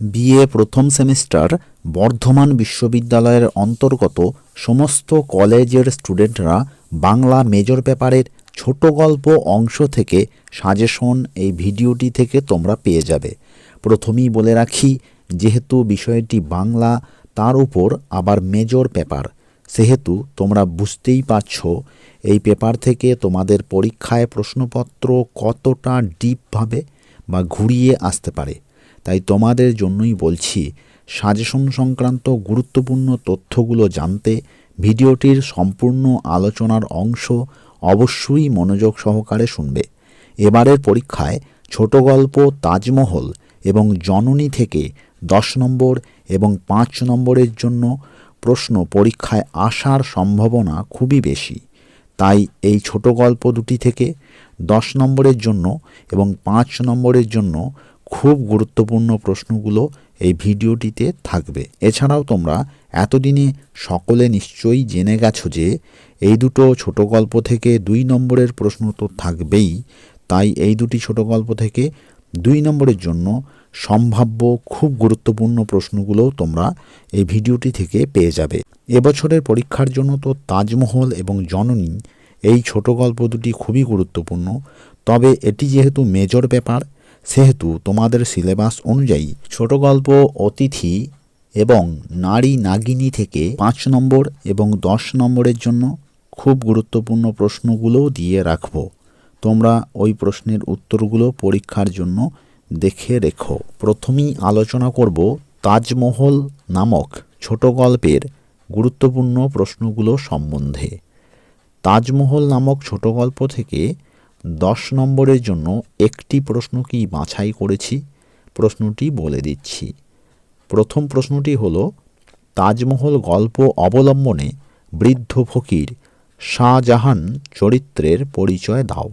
BA প্রথম semester Bardhaman বিশ্ববিদ্যালয়ের অন্তর্গত সমস্ত কলেজের স্টুডেন্টরা বাংলা মেজর পেপারের ছোট গল্প অংশ থেকে সাজেশন এই ভিডিওটি থেকে তোমরা পেয়ে যাবে। প্রথমেই বলে রাখি, যেহেতু বিষয়টি বাংলা, তার উপর আবার মেজর পেপার। সেহেতু তোমরা বুঝতেই পারছ, এই পেপার থেকে তোমাদের পরীক্ষায় প্রশ্নপত্র কতটা ডিপভাবে বা ঘুরিয়ে আসতে পারে। তাই তোমাদের জন্যই বলছি, সাজেশন সংক্রান্ত গুরুত্বপূর্ণ তথ্যগুলো জানতে ভিডিওটির সম্পূর্ণ আলোচনার অংশ অবশ্যই মনোযোগ সহকারে শুনবে। এবারের পরীক্ষায় ছোট গল্প তাজমহল এবং জননী থেকে দশ নম্বর এবং পাঁচ নম্বরের জন্য প্রশ্ন পরীক্ষায় আসার সম্ভাবনা খুবই বেশি। তাই এই ছোট গল্প দুটি থেকে দশ নম্বরের জন্য এবং পাঁচ নম্বরের জন্য খুব গুরুত্বপূর্ণ প্রশ্নগুলো এই ভিডিওটিতে থাকবে। এছাড়াও তোমরা এতদিনে সকলে নিশ্চয়ই জেনে গেছো যে এই দুটো ছোট গল্প থেকে দুই নম্বরের প্রশ্ন তো থাকবেই, তাই এই দুটি ছোট গল্প থেকে দুই নম্বরের জন্য সম্ভাব্য খুব গুরুত্বপূর্ণ প্রশ্নগুলো তোমরা এই ভিডিওটি থেকে পেয়ে যাবে। এবছরের পরীক্ষার জন্য তো তাজমহল এবং জননী, এই ছোট গল্প দুটি খুবই গুরুত্বপূর্ণ, তবে এটি যেহেতু মেজর পেপার সেহেতু তোমাদের সিলেবাস অনুযায়ী ছোট গল্প, অতিথি এবং নারী নাগিনী থেকে পাঁচ নম্বর এবং দশ নম্বরের জন্য খুব গুরুত্বপূর্ণ প্রশ্নগুলোও দিয়ে রাখব। তোমরা ওই প্রশ্নের উত্তরগুলো পরীক্ষার জন্য দেখে রেখো। প্রথমেই আলোচনা করব তাজমহল নামক ছোট গল্পের গুরুত্বপূর্ণ প্রশ্নগুলো সম্বন্ধে। তাজমহল নামক ছোট গল্প থেকে দশ নম্বরের জন্য একটি প্রশ্ন কি বাছাই করেছি? প্রশ্নটি বলে দিচ্ছি। প্রথম প্রশ্নটি হলো, তাজমহল গল্প অবলম্বনে বৃদ্ধ ফকির শাহজাহান চরিত্রের পরিচয় দাও।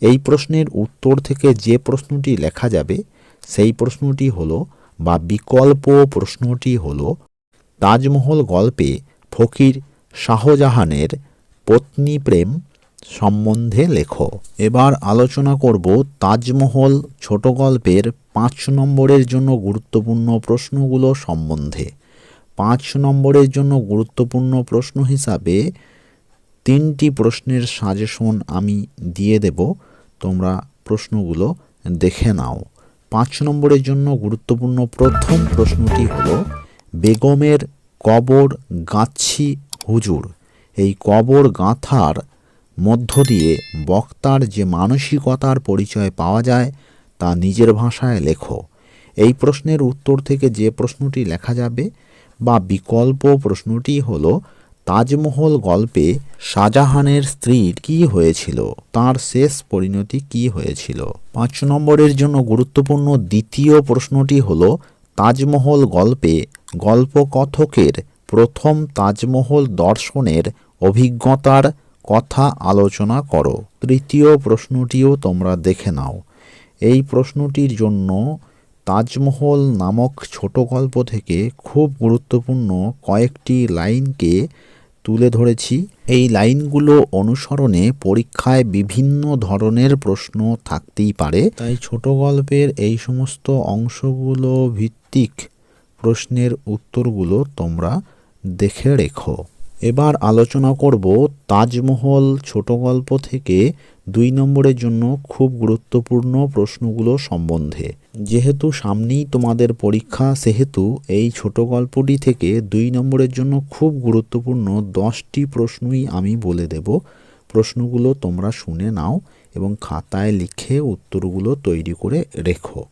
এই প্রশ্নের উত্তর থেকে যে প্রশ্নটি লেখা যাবে, সেই প্রশ্নটি হলো বা বিকল্প প্রশ্নটি হলো, তাজমহল গল্পে ফকির শাহজাহানের পত্নী প্রেম সম্বন্ধে লেখো। এবার আলোচনা করব তাজমহল ছোট গল্পের পাঁচ নম্বরের জন্য গুরুত্বপূর্ণ প্রশ্নগুলো সম্বন্ধে। পাঁচ নম্বরের জন্য গুরুত্বপূর্ণ প্রশ্ন হিসাবে তিনটি প্রশ্নের সাজেশন আমি দিয়ে দেব। তোমরা প্রশ্নগুলো দেখে নাও। পাঁচ নম্বরের জন্য গুরুত্বপূর্ণ প্রথম প্রশ্নটি হলো, বেগমের কবর গাচ্ছি হুজুর। এই কবর গাঁথার মধ্য দিয়ে বক্তার যে মানসিকতার পরিচয় পাওয়া যায়, তা নিজের ভাষায় লেখো। এই প্রশ্নের উত্তর থেকে যে প্রশ্নটি লেখা যাবে বা বিকল্প প্রশ্নটি হল, তাজমহল গল্পে শাহজাহানের স্ত্রীর কি হয়েছিল? তার শেষ পরিণতি কি হয়েছিল? পাঁচ নম্বরের জন্য গুরুত্বপূর্ণ দ্বিতীয় প্রশ্নটি হল, তাজমহল গল্পে গল্পকথকের প্রথম তাজমহল দর্শনের অভিজ্ঞতার কথা আলোচনা করো। তৃতীয় প্রশ্নটিও তোমরা দেখে নাও। এই প্রশ্নটির জন্য তাজমহল নামক ছোট গল্প থেকে খুব গুরুত্বপূর্ণ কয়েকটি লাইনকে তুলে ধরেছি। এই লাইনগুলো অনুসরণে পরীক্ষায় বিভিন্ন ধরনের প্রশ্ন থাকতেই পারে। তাই ছোট গল্পের এই সমস্ত অংশগুলো ভিত্তিক প্রশ্নের উত্তরগুলো তোমরা দেখে রেখো। এবার আলোচনা করব তাজমহল ছোট গল্প থেকে দুই নম্বরের জন্য খুব গুরুত্বপূর্ণ প্রশ্নগুলো সম্বন্ধে। যেহেতু সামনেই তোমাদের পরীক্ষা, সেহেতু এই ছোট গল্পটি থেকে দুই নম্বরের জন্য খুব গুরুত্বপূর্ণ দশটি প্রশ্নই আমি বলে দেব। প্রশ্নগুলো তোমরা শুনে নাও এবং খাতায় লিখে উত্তরগুলো তৈরি করে রেখো।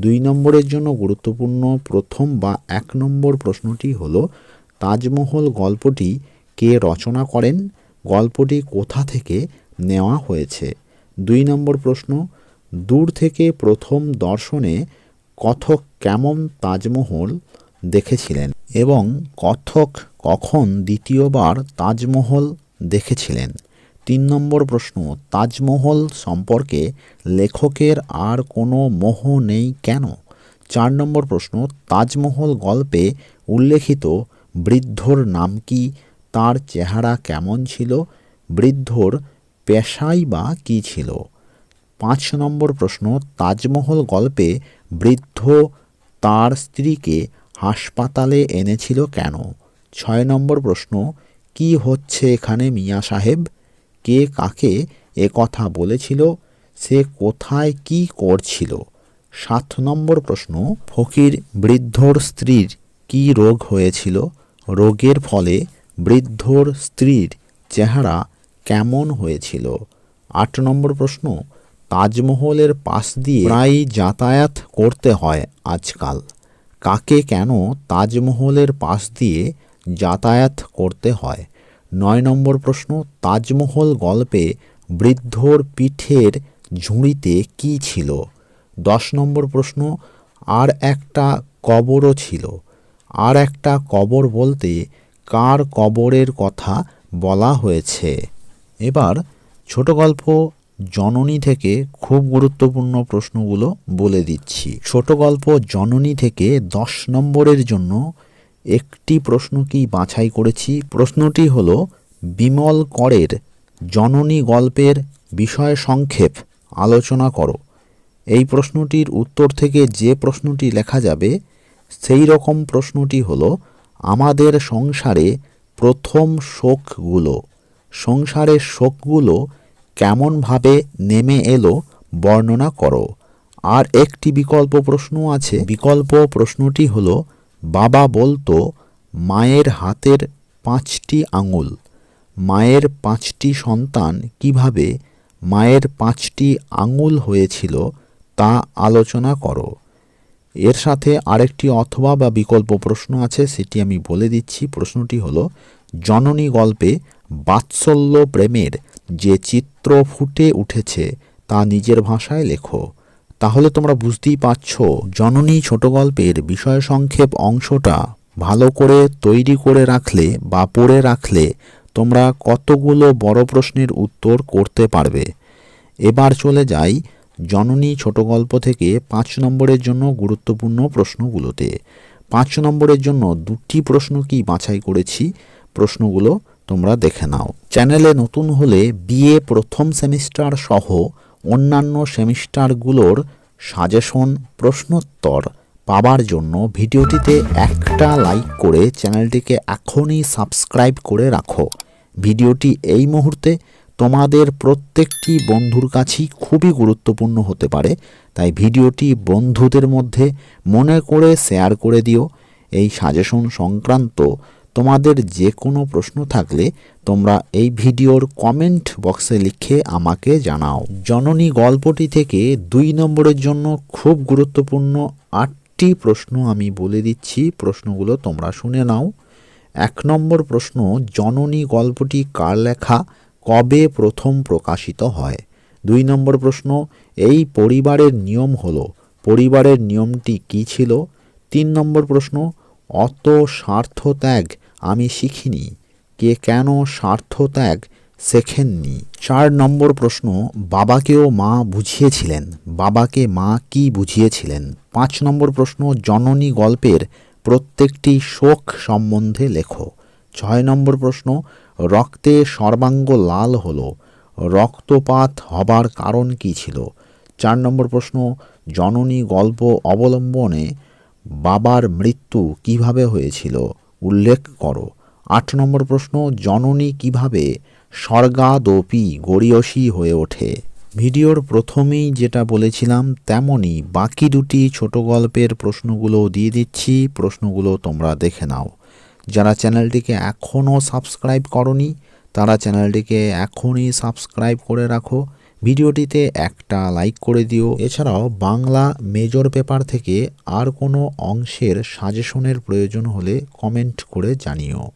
দুই নম্বরের জন্য গুরুত্বপূর্ণ প্রথম বা এক নম্বর প্রশ্নটি হলো তাজমহল গল্পটি কে রচনা করেন, গল্পটি কোথা থেকে নেওয়া হয়েছে? দুই নম্বর প্রশ্ন, দূর থেকে প্রথম দর্শনে কথক কেমন তাজমহল দেখেছিলেন এবং কথক কখন দ্বিতীয়বার তাজমহল দেখেছিলেন? তিন নম্বর প্রশ্ন, তাজমহল সম্পর্কে লেখকের আর কোনো মোহ নেই কেন? চার নম্বর প্রশ্ন, তাজমহল গল্পে উল্লেখিত বৃদ্ধর নাম কি? তার চেহারা কেমন ছিল? বৃদ্ধর পেশাই বা কী ছিল? পাঁচ নম্বর প্রশ্ন, তাজমহল গল্পে বৃদ্ধ তার স্ত্রীকে হাসপাতালে এনেছিল কেন? ছয় নম্বর প্রশ্ন, কি হচ্ছে এখানে মিয়া সাহেব? কে কাকে এ কথা বলেছিল? সে কোথায় কি করছিল? সাত নম্বর প্রশ্ন, ফকির বৃদ্ধর স্ত্রীর কি রোগ হয়েছিল? রোগের ফলে বৃদ্ধর স্ত্রীর চেহারা কেমন হয়েছিল? আট নম্বর প্রশ্ন, তাজমহলের পাশ দিয়ে প্রায় যাতায়াত করতে হয় আজকাল। কাকে কেন তাজমহলের পাশ দিয়ে যাতায়াত করতে হয়? নয় নম্বর প্রশ্ন, তাজমহল গল্পে বৃদ্ধর পিঠের ঝুড়িতে কি ছিল? দশ নম্বর প্রশ্ন, আর একটা কবরও ছিল। আর একটা কবর বলতে কার কবরের কথা বলা হয়েছে। এবার ছোট গল্প জননী থেকে খুব গুরুত্বপূর্ণ প্রশ্নগুলো বলে দিচ্ছি। ছোট গল্প জননী থেকে দশ নম্বরের জন্য একটি প্রশ্ন কি বাছাই করেছি? প্রশ্নটি হল, বিমল করের জননী গল্পের বিষয় সংক্ষেপ আলোচনা করো। এই প্রশ্নটির উত্তর থেকে যে প্রশ্নটি লেখা যাবে সেই রকম প্রশ্নটি হলো, আমাদের সংসারে প্রথম শোকগুলো সংসারের শোকগুলো কেমনভাবে নেমে এলো বর্ণনা করো। আর একটি বিকল্প প্রশ্ন আছে। বিকল্প প্রশ্নটি হলো, বাবা বলতো, মায়ের হাতের পাঁচটি আঙুল, মায়ের পাঁচটি সন্তান কীভাবে মায়ের পাঁচটি আঙুল হয়েছিল তা আলোচনা করো। এর সাথে আরেকটি অথবা বা বিকল্প প্রশ্ন আছে, সেটি আমি বলে দিচ্ছি। প্রশ্নটি হলো, জননী গল্পে বাৎসল্য প্রেমের যে চিত্র ফুটে উঠেছে, তা নিজের ভাষায় লেখো। তাহলে তোমরা বুঝতেই পারছ, জননী ছোট গল্পের বিষয় সংক্ষেপ অংশটা ভালো করে তৈরি করে রাখলে বা পড়ে রাখলে তোমরা কতগুলো বড় প্রশ্নের উত্তর করতে পারবে। এবার চলে যাই জননী ছোট গল্প থেকে পাঁচ নম্বরের জন্য গুরুত্বপূর্ণ প্রশ্নগুলোতে। পাঁচ নম্বরের জন্য দুটি প্রশ্ন কি বাছাই করেছি? প্রশ্নগুলো তোমরা দেখে নাও। চ্যানেলে নতুন হলে বিএ প্রথম সেমিস্টার সহ অন্যান্য সেমিস্টারগুলোর সাজেশন, প্রশ্নোত্তর পাবার জন্য ভিডিওটিতে একটা লাইক করে চ্যানেলটিকে এখনই সাবস্ক্রাইব করে রাখো। ভিডিওটি এই মুহূর্তে তোমাদের প্রত্যেকটি বন্ধুর কাছেই খুবই গুরুত্বপূর্ণ হতে পারে, তাই ভিডিওটি বন্ধুদের মধ্যে মনে করে শেয়ার করে দিও। এই সাজেশন সংক্রান্ত তোমাদের যে কোনো প্রশ্ন থাকলে তোমরা এই ভিডিওর কমেন্ট বক্সে লিখে আমাকে জানাও। জননী গল্পটি থেকে দুই নম্বরের জন্য খুব গুরুত্বপূর্ণ আটটি প্রশ্ন আমি বলে দিচ্ছি, প্রশ্নগুলো তোমরা শুনে নাও। এক নম্বর প্রশ্ন, জননী গল্পটি কার লেখা? কবে প্রথম প্রকাশিত হয়? দুই নম্বর প্রশ্ন, এই পরিবারের নিয়ম হলো, পরিবারের নিয়মটি কী ছিল? তিন নম্বর প্রশ্ন, অত স্বার্থত্যাগ আমি শিখিনি। কে কেন স্বার্থত্যাগ শেখেননি? চার নম্বর প্রশ্ন, বাবাকেও মা বুঝিয়েছিলেন। বাবাকে মা কি বুঝিয়েছিলেন? পাঁচ নম্বর প্রশ্ন, জননী গল্পের প্রত্যেকটি শোক সম্বন্ধে লেখো। ছয় নম্বর প্রশ্ন রক্তে সর্বাঙ্গ লাল হলো। রক্তপাত হবার কারণ কী ছিল? চার নম্বর প্রশ্ন, জননী গল্প অবলম্বনে বাবার মৃত্যু কীভাবে হয়েছিল? উল্লেখ করো। আট নম্বর প্রশ্ন, জননী কীভাবে স্বর্গাদপি গড়িয়সী হয়ে ওঠে? ভিডিওর প্রথমেই যেটা বলেছিলাম, তেমনই বাকি দুটি ছোট গল্পের প্রশ্নগুলো দিয়ে দিচ্ছি। প্রশ্নগুলো তোমরা দেখে নাও। যারা চ্যানেলটিকে এখনও সাবস্ক্রাইব করনি, তারা চ্যানেলটিকে এখনই সাবস্ক্রাইব করে রাখো। ভিডিওটিতে একটা লাইক করে দিও। এছাড়াও বাংলা মেজর পেপার থেকে আর কোনো অংশের সাজেশনের প্রয়োজন হলে কমেন্ট করে জানিও।